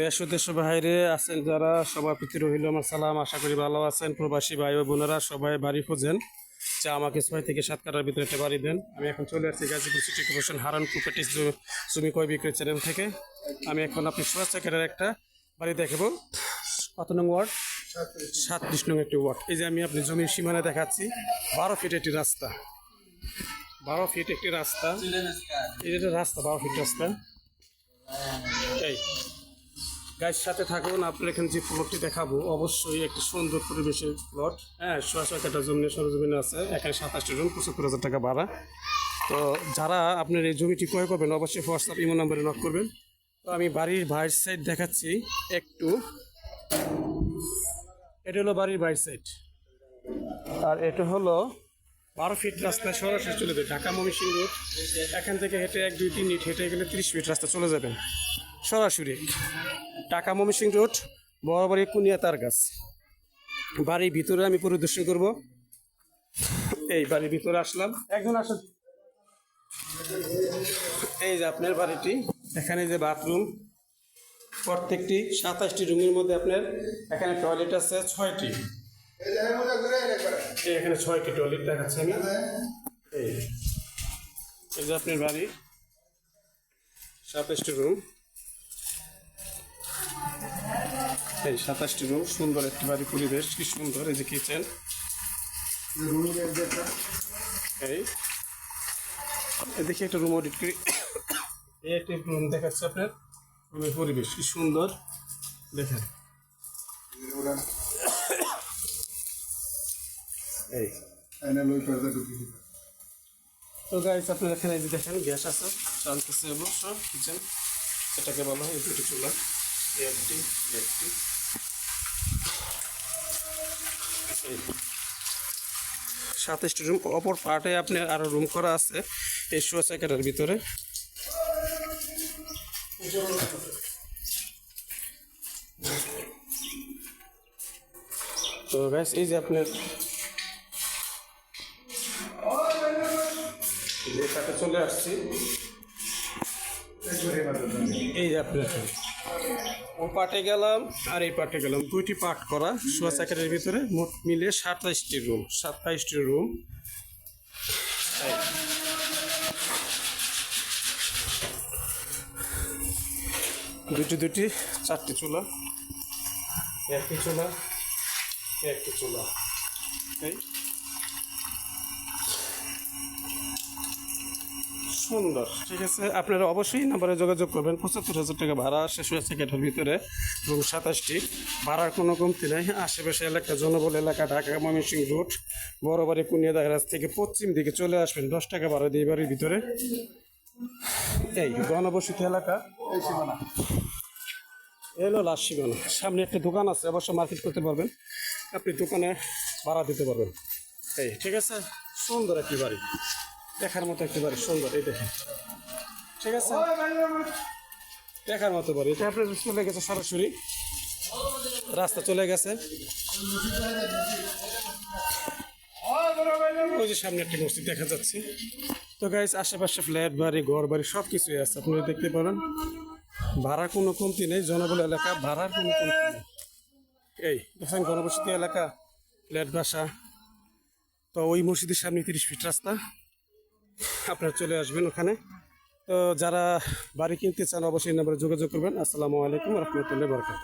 দেশ দেশ বাইরে আছেন যারা, সবার প্রতি রহিল আমার সালাম। আশা করি ভালো আছেন। প্রবাসী ভাই বোনেরা, সবাই বাড়ি খোঁজেন। যা আমাকে ছয় থেকে সাত কাটার ভিতরে একটা বাড়ি দেন। আমি এখন চলে আসছি Gazipur city corporation Haran properties জমি ক্রয় বিক্রয় চ্যানেল থেকে। আমি এখন আপনি সুভাষ সেক্রেটার একটা বাড়ি দেখাবো। কত নং ওয়ার্ড? সাতত্রিশ নং একটি ওয়ার্ড। এই যে আমি আপনি জমির সীমানা দেখাচ্ছি, বারো ফিট একটি রাস্তা। বারো ফিট একটি রাস্তা। এই যে রাস্তা, বারো ফিট রাস্তা। গাইর সাথে থাকুন, আপনার এখানে যে প্লটটি দেখাবো, অবশ্যই একটি সুন্দর পরিবেশের প্লট হ্যাঁ সোয়া একটা জমি সরজমিনে আছে, এখানে সাতাশটি জন পঁচাত্তর হাজার টাকা ভাড়া। তো যারা আপনার এই জমিটি ক্রয় করবেন, অবশ্যই হোয়াটসঅ্যাপ ইমো নাম্বারে নক করবেন। তো আমি বাড়ির বাইর সাইড দেখাচ্ছি, একটু। এটা হলো বাড়ির বাইর সাইড আর এটা হলো বারো ফিট রাস্তায় সরাসরি চলে যাবে ঢাকা মমিসিং রোড এখান থেকে হেঁটে এক, দুই, তিন মিনিট, হেঁটে গেলে তিরিশ ফিট রাস্তা চলে যাবেন সরাসরি। ঢাকা মমিসিং রোড বরাবরই কুনিয়া তার গাছ। বাড়ির ভিতরে আমি পরিদর্শন করব। এই বাড়ির ভিতরে আসলাম। একজন আসুন। এই যে আপনার বাড়িটি এখানে যে বাথরুম প্রত্যেকটি সাতাশটি রুমের মধ্যে আপনার এখানে টয়লেট আছে ছয়টি। এখানে ছয়টি টয়লেট দেখাচ্ছি আমি। এই। এই যে আপনার বাড়ি সাতাশটি রুম এই সাতাশটি রুম সুন্দর একটি বাড়ি পরিবেশ কি সুন্দর এই যে কিচেন এই দেখি। একটা রুম অডিট করি। এই একটি রুম দেখাচ্ছে আপনার। রুমের পরিবেশ কি সুন্দর। দেখেন। এই। তো গাইস আপনার এখানে এই যে দেখেন গ্যাস আছে চলতেছে অবশ্য কিচেন সেটাকে বলা হয় দুটি চুলা। একটি একটি এই সাতাশটি রুম অপর পার্টে আপনার আরও রুম করা আছে, এই শোয়া সেকেন্ডের ভিতরে। তো গাইস এই যে আপনার চলে আসছি। এই যে আপনার। ও পাটে গেলাম, আর এই পাটে গেলাম। দুইটি পাট করা শোয়া চাকারের ভিতরে। মোট মিলে সাতাইশটি রুম সাতাইশটি রুম। দুটি দুটি চারটি চুলা। একটি চুলা একটি চুলা। এই। সুন্দর। ঠিক আছে, আপনারা অবশ্যই নাম্বারে যোগাযোগ করবেন। পঁচাত্তর হাজার টাকা ভাড়া শেষ হয়েছে গেটের ভিতরে এবং সাতাশটি। ভাড়ার কোনো কমতি নেই। আশেপাশে এলাকা জনবল এলাকা, ঢাকা ময়মনসিং রোড, বড়বাড়ি, কুনিয়া, দাগরাজ থেকে পশ্চিম দিকে চলে আসবেন। দশ টাকা ভাড়া দিয়ে বাড়ির ভিতরে। এই গণবসতি এলাকা এলো লাস্ট সীমানা সামনে একটা দোকান আছে, অবশ্য মার্কেট করতে পারবেন। আপনি দোকানে ভাড়া দিতে পারবেন। এই, ঠিক আছে? সুন্দর একটি বাড়ি। দেখার মতো একটি বাড়ি সুন্দর, এই দেখেন। ঠিক আছে? দেখার মতো বাড়ি, এটা আপনার চলে গেছে সরাসরি। রাস্তা চলে গেছে। ওই যে সামনে একটি মসজিদ দেখা যাচ্ছে। তো গাইস আশেপাশে ফ্ল্যাট, বাড়ি, ঘর, বাড়ি সব কিছুই আছে, আপনারা দেখতে পারেন। ভাড়ার কোনো কমতি নেই জনবল এলাকা, ভাড়ার কোনো কমতি নেই। এই, দেখেন গণবসতি এলাকা, ফ্ল্যাট বাসা। তো ওই মসজিদের সামনে তিরিশ ফিট রাস্তা। আপনারা চলে আসবেন ওখানে। তো যারা বাড়ি কিনতে চান, অবশ্যই নাম্বারে যোগাযোগ করবেন। আসসালামু আলাইকুম রহমতুল্লাহ বরকাত